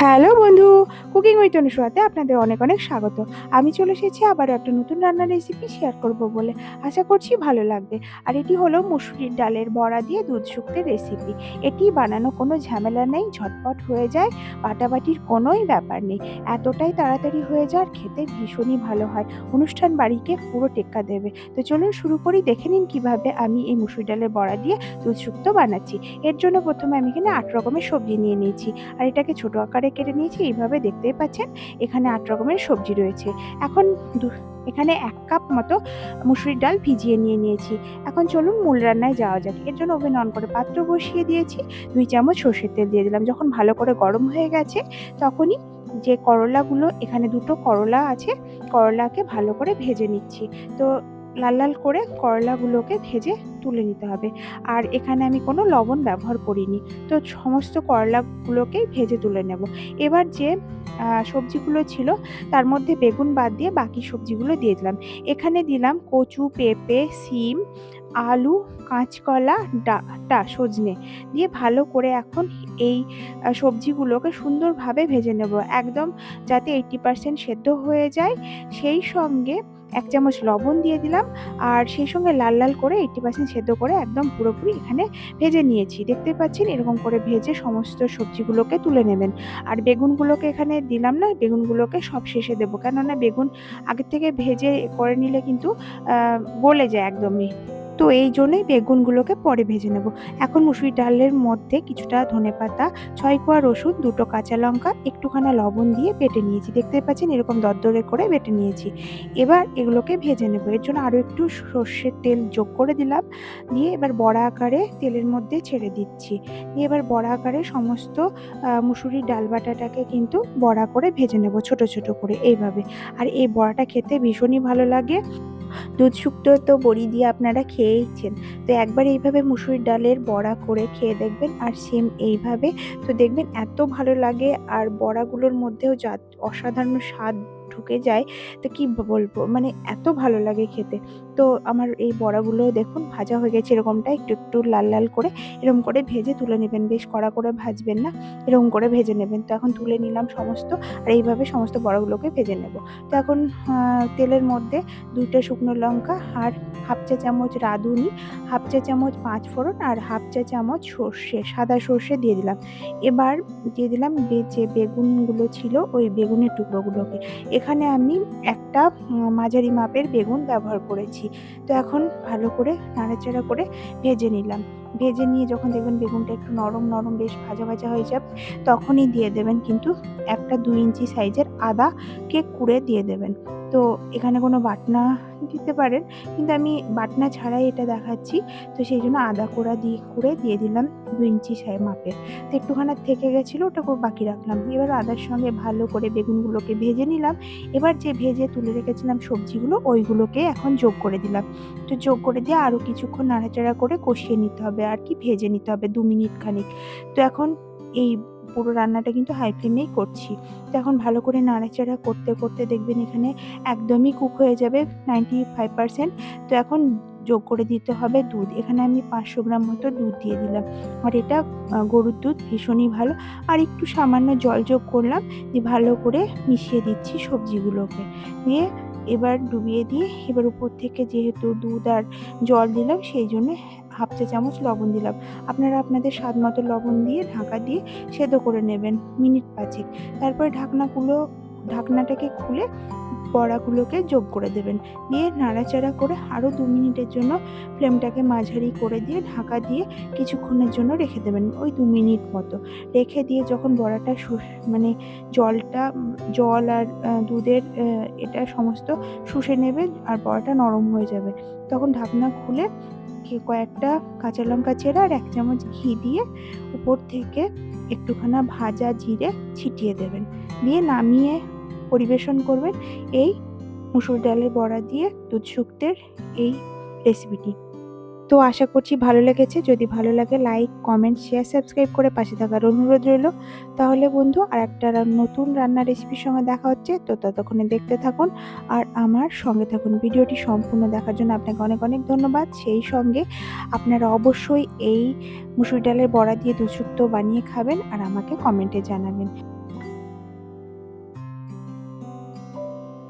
Hello বন্ধু, cooking with অনুসুয়াতে আপনাদের অনেক অনেক স্বাগত। আমি চলে এসেছি আবারও একটা নতুন রান্নার রেসিপি শেয়ার করব বলে। আশা করছি ভালো লাগবে। আর এটি হলো মুসুরির ডালের বড়া দিয়ে দুধ শুক্তের রেসিপি এটি বানানো কোনো ঝামেলা নেই, ঝটপট হয়ে যায়, বাটাবাটির কোনোই ব্যাপার নেই। এতটাই তাড়াতাড়ি হয়ে যায় আর খেতে ভীষণই ভালো হয়। অনুষ্ঠান বাড়িকে পুরো টেক্কা দেবে। তো চলুন শুরু করি, দেখে নিন কীভাবে আমি এই মুসুরি ডালের বড়া দিয়ে দুধ শুক্ত বানাচ্ছি। এর জন্য প্রথমে আমি এখানে আট রকমের সবজি নিয়ে নিয়েছি। আর এটাকে ছোটো আকারে কেটে নিয়েছি, এইভাবে দেখতেই পাচ্ছেন এখানে আট রকমের সবজি রয়েছে। এখন এখানে এক কাপ মতো মুসুরির ডাল ভিজিয়ে নিয়ে নিয়েছি। এখন চলুন মূল রান্নায় যাওয়া যাক। এর জন্য ওভেন অন করে পাত্র বসিয়ে দিয়েছি, দুই চামচ সর্ষের তেল দিয়ে দিলাম। যখন ভালো করে গরম হয়ে গেছে, তখনই যে করলাগুলো, এখানে দুটো করলা আছে, করলাকে ভালো করে ভেজে নিচ্ছি। তো লাল লাল করে করলাগুলোকে ভেজে তুলে নিতে হবে। আর এখানে আমি কোনো লবণ ব্যবহার করিনি। তো সমস্ত করলাগুলোকেই ভেজে তুলে নেব। এবার যে সবজিগুলো ছিল, তার মধ্যে বেগুন বাদ দিয়ে বাকি সবজিগুলো দিয়ে দিলাম। এখানে দিলাম কচু, পেঁপে সিম আলু, কাঁচকলা ডাটা সজনে। দিয়ে ভালো করে এখন এই সবজিগুলোকে সুন্দরভাবে ভেজে নেব। একদম যাতে এইটি পার্সেন্ট সেদ্ধ হয়ে যায়। সেই সঙ্গে এক চামচ লবণ দিয়ে দিলাম আর সেই সঙ্গে লাল লাল করে এইটটি পার্সেন্ট সেদ্ধ করে একদম পুরোপুরি এখানে ভেজে নিয়েছি। দেখতে পাচ্ছেন এরকম করে ভেজে সমস্ত সবজিগুলোকে তুলে নেবেন। আর বেগুনগুলোকে এখানে দিলাম না, বেগুনগুলোকে সব শেষে দেবো। কেননা বেগুন আগের থেকে ভেজে করে নিলে কিন্তু গলে যায় একদমই। তো এই জন্যই বেগুনগুলোকে পরে ভেজে নেব। এখন মুসুরি ডালের মধ্যে কিছুটা ধনেপাতা ছয় কোয়া রসুন, দুটো কাঁচা লঙ্কা, একটুখানা লবণ দিয়ে বেটে নিয়েছি। দেখতে পাচ্ছেন এরকম দরদরে করে বেটে নিয়েছি। এবার এগুলোকে ভেজে নেব। এর জন্য আরও একটু সর্ষের তেল যোগ করে দিলাম। দিয়ে এবার বড়া আকারে তেলের মধ্যে ছেড়ে দিচ্ছি। দিয়ে এবার বড়া আকারে সমস্ত মুসুরির ডাল বাটাটাকে কিন্তু বড়া করে ভেজে নেব ছোট ছোট করে এইভাবে। আর এই বড়াটা খেতে ভীষণই ভালো লাগে। দুধ শুক্তো তো বড়ি দিয়ে আপনারা খেয়েইছেন তো একবার এইভাবে মুসুরির ডালের বড়া করে খেয়ে দেখবেন আর সেম এইভাবে। তো দেখবেন এত ভালো লাগে আর বড়াগুলোর মধ্যেও যা অসাধারণ স্বাদ ঢুকে যায়, তো কি বলব? মানে এত ভালো লাগে খেতে। তো আমার এই বড়াগুলো দেখুন ভাজা হয়ে গেছে এরকমটা, একটু একটু লাল লাল করে এরকম করে ভেজে তুলে নেবেন। বেশ কড়া করে ভাজবেন না, এরকম করে ভেজে নেবেন। তো এখন তুলে নিলাম সমস্ত আর এইভাবে সমস্ত বড়াগুলোকে ভেজে নেব। তো এখন তেলের মধ্যে দুইটা শুকনো লঙ্কা আর হাফ চা চামচ রাঁধুনি, হাফ চা চামচ পাঁচ ফোড়ন আর হাফ চা চামচ সর্ষে, সাদা সর্ষে দিয়ে দিলাম। এবার দিয়ে দিলাম যে বেগুনগুলো ছিল ওই বেগুনের টুকরোগুলোকে। এখানে আমি একটা মাঝারি মাপের বেগুন ব্যবহার করেছি। তো এখন ভালো করে নাড়াচাড়া করে ভেজে নিলাম। ভেজে নিয়ে যখন দেখবেন বেগুনটা একটু নরম নরম বেশ ভাজা ভাজা হয়ে যাবে, তখনই দিয়ে দেবেন কিন্তু একটা দুই ইঞ্চি সাইজের আদাকে কুড়ে দিয়ে দেবেন। তো এখানে কোনো বাটনা দিতে পারেন, কিন্তু আমি বাটনা ছাড়াই এটা দেখাচ্ছি। তো সেই জন্য আদা কোড়া দিয়ে কুড়ে দিয়ে দিলাম দু ইঞ্চি সাই মাপের। তো একটুখানি থেকে গেছিল ওটাকে বাকি রাখলাম। এবার আদার সঙ্গে ভালো করে বেগুনগুলোকে ভেজে নিলাম। এবার যে ভেজে তুলে রেখেছিলাম সবজিগুলো, ওইগুলোকে এখন যোগ করে দিলাম। তো যোগ করে দিয়ে আরও কিছুক্ষণ নাড়াচাড়া করে কষিয়ে নিতে হবে। আর কি ভেজে নিতে হবে দু মিনিট খানিক। তো এখন এই পুরো রান্নাটা কিন্তু হাই ফ্লেমেই করছি। তো এখন ভালো করে নাড়াচাড়া করতে করতে দেখবেন এখানে একদমই কুক হয়ে যাবে নাইনটি ফাইভ পার্সেন্ট তো এখন যোগ করে দিতে হবে দুধ। এখানে আমি পাঁচশো গ্রাম মতো দুধ দিয়ে দিলাম। আর এটা গরুর দুধ, ভীষণই ভালো। আর একটু সামান্য জল যোগ করলাম দিয়ে ভালো করে মিশিয়ে দিচ্ছি সবজিগুলোকে। দিয়ে এবার ডুবিয়ে দিয়ে এবার উপর থেকে যেহেতু দুধ আর জল দিলাম, সেই জন্য হাফ চা চামচ লবণ দিলাম। আপনারা আপনাদের স্বাদ মতো লবণ দিয়ে ঢাকা দিয়ে সেদ্ধ করে নেবেন মিনিট পাঁচেক। তারপরে ঢাকনাগুলো, ঢাকনাটাকে খুলে বড়াগুলোকে যোগ করে দেবেন। দিয়ে নাড়াচাড়া করে আরও দু মিনিটের জন্য ফ্লেমটাকে মাঝারি করে দিয়ে ঢাকা দিয়ে কিছুক্ষণের জন্য রেখে দেবেন, ওই দু মিনিট মতো। রেখে দিয়ে যখন বড়াটা মানে জলটা, জল আর দুধের এটা সমস্ত শুষে নেবে আর বড়াটা নরম হয়ে যাবে। তখন ঢাকনা খুলে কয়েকটা কাঁচা লঙ্কা চেরা আর এক চামচ ঘি দিয়ে উপর থেকে একটুখানা ভাজা জিরে ছিটিয়ে দেবেন। দিয়ে নামিয়ে পরিবেশন করবেন এই মুসুর ডালের বড়া দিয়ে দুধ শুক্তের এই রেসিপিটি তো আশা করছি ভালো লেগেছে। যদি ভালো লাগে লাইক কমেন্ট শেয়ার সাবস্ক্রাইব করে পাশে থাকার অনুরোধ রইল। তাহলে বন্ধু, আর একটা নতুন রান্নার রেসিপির সঙ্গে দেখা হচ্ছে। তো ততক্ষণে দেখতে থাকুন। আর আমার সঙ্গে থাকুন ভিডিওটি সম্পূর্ণ দেখার জন্য আপনাকে অনেক অনেক ধন্যবাদ। সেই সঙ্গে আপনারা অবশ্যই এই মুসুর ডালের বড়া দিয়ে দুধ বানিয়ে খাবেন। আর আমাকে কমেন্টে জানাবেন।